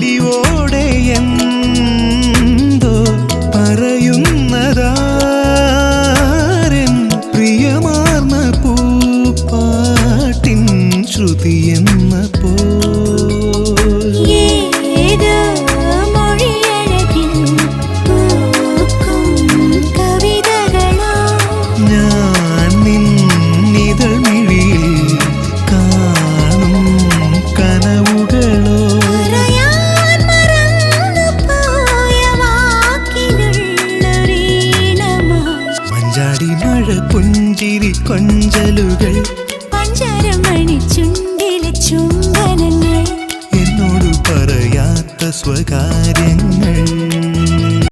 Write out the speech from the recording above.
കലിയോടെ എന്തോ പറയുന്നതാരൻ പ്രിയമാർന്ന പൂപ്പാട്ടിൻ ശ്രുതി എന്ന പോ പാഞ്ചാടി മഴ പുഞ്ചിരി കൊഞ്ചലുകൾ. പഞ്ചരമണിച്ചുണ്ടിലെ ചുംബനങ്ങൾ. എന്നോട് പറയാത്ത സ്വകാര്യ